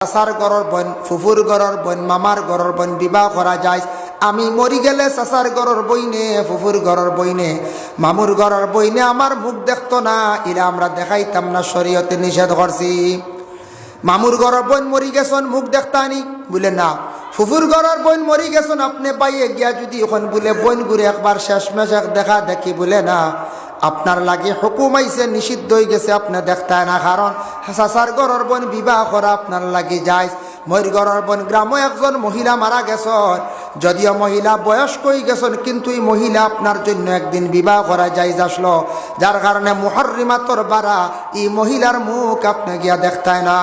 চাচার ঘরের বোন ফুফুর ঘরের বোন মামার ঘরের বোন বিবাহ করা যায় আমি মরি গেলে চাচার ঘরের বইনে ফুফুর ঘরের বইনে। মামুর ঘরের বইনে আমার মুখ দেখতো না এরা আমরা দেখাইতাম না শরীয়তে নিষেধ করছি মামুর ঘরের বোন মরি গেছন মুখ দেখতানি বলে, না। ফুফুর ঘরের বোন মরি গেছন আপনি পাইয়ে গিয়া যদি এখন বলে বোন ঘুরে একবার শেষ মেশ দেখা দেখি, বলে, না। আপনার লাগে হুকুম আইসে নিষিদ্ধ হয়ে গেছে, আপনি দেখতে না। কারণ হাসাসার গরর বোন বিবাহ করা আপনার লাগে যায় ময়ূর গরর বোন গ্রামে একজন মহিলা মারা গেছন। যদিও মহিলা বয়স্ক হয়ে গেছেন, কিন্তু এই মহিলা আপনার জন্য একদিন বিবাহ করা যায় আসলো। যার কারণে মুহর্রিমাতর বাড়া এই মহিলার মুখ আপনি গিয়া দেখতায় না।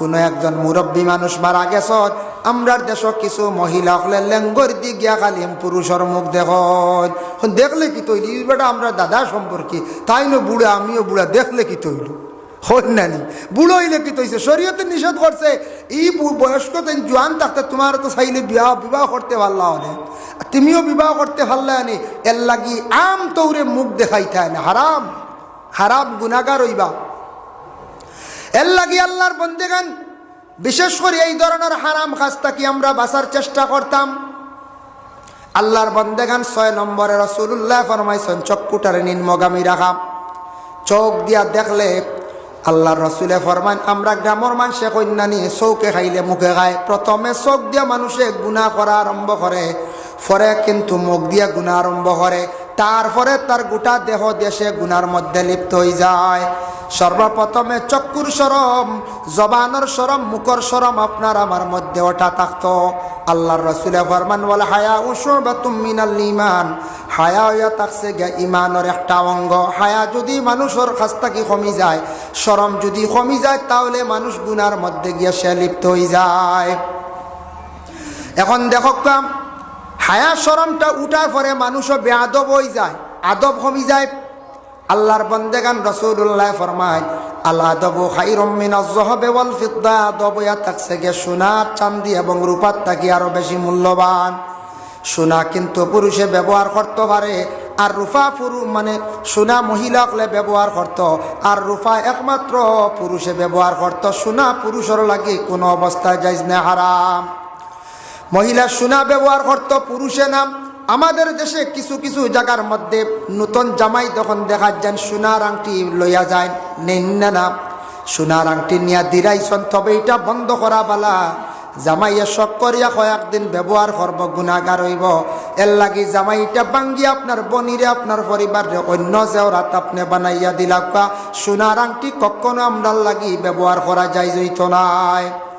কোনো একজন মুরব্বী মানুষ মারা গেছন আমরার দেশ কিছু মহিলা হলে লেঙ্গর দি গিয়া খালিম পুরুষের মুখ দেখুন দেখলে কি তৈরি? বেটা আমরা দাদা সম্পর্কে, তাই না বুড়া, আমিও বুড়া, দেখলে কি তৈল হন নানি, বুড়ো হইলে কি তৈছে? শরীয়তে নিষেধ করছে বু- বয়স্ক জোয়ান থাকতে তোমার তো চাইলে বিবাহ বিবাহ করতে পারলা অনেক তুমিও বিবাহ করতে পারলে আনি এর লাগি আম তৌরে মুখ দেখাইতে না। হারাম হারাম গুনাগার হইবা। এর লাগি আল্লাহর বন্দেগান বিশেষ করে এই ধরনের হারাম খাস্তা কি আমরা বাঁচার চেষ্টা করতাম? আল্লাহর বন্দেগান ছয় নম্বরে রসুল্লাহ ফরমাইছেন, চক্ষুটারে নিম্নগামী রাখা। চোখ দিয়া দেখলে আল্লাহর রসুলে ফরমান আমরা গ্রামের মানুষে কন্যা নিয়ে চৌকে খাইলে মুখে খায়। প্রথমে চোখ দিয়া মানুষে গুণা করা আরম্ভ করে, পরে কিন্তু মুখ দিয়া গুণা আরম্ভ করে। তারপরে তার গোটা দেহ দেশে গুনার মধ্যে লিপ্ত হয়ে যায়। সর্বপ্রথমে চক্ষুর সরম, জবানোর সরম, মুখর সরম আপনার আমার মধ্যে ওঠা থাকতো। আল্লাহর রসুলে ফরমান বলে হায়া উসো বা তুমিনাল ইমান হায়া হইয়া থাকছে গে ইমানের একটা অঙ্গ। হায়া যদি মানুষের কাছ থেকে কমি যায়, সরম যদি কমি যায়, তাহলে মানুষ গুনার মধ্যে গিয়ে সে লিপ্ত হয়ে যায়। এখন দেখো কাম হায়া সরমটা উঠার পরে মানুষও বেআদব হয়ে যায়, আদব কমি যায়। আল্লাহর বন্দেগান রসুল্লাহ ফরমায় আল্লাহ খাই ফিদ্দা চান্দি এবং থাকি মূল্যবান। কিন্তু ব্যবহার মানে করত। আর রূপা একমাত্র পুরুষে ব্যবহার করত, সোনা পুরুষের লাগে কোনো অবস্থায় যাইজ না, হারাম। মহিলা সোনা ব্যবহার করত পুরুষে নাম। আমাদের দেশে কিছু কিছু জায়গার মধ্যে নতুন জামাই তখন দেখা যান সোনার আংটি লইয়া যায় নেন না। সোনার আংটি নিয়া দিরাইছন, তবে এটা বন্ধ করা বালা। জামাইয়া শখ করিয়া কয়েকদিন ব্যবহার করব, গুণাগার হইব। এর লাগি জামাইটা বাঙ্গি আপনার বনিরে, আপনার পরিবারে, অন্য জেওরাত আপনি বানাইয়া দিলাকা সোনার আংটি কখনো আমরার লাগি ব্যবহার করা যায় জৈত নাই।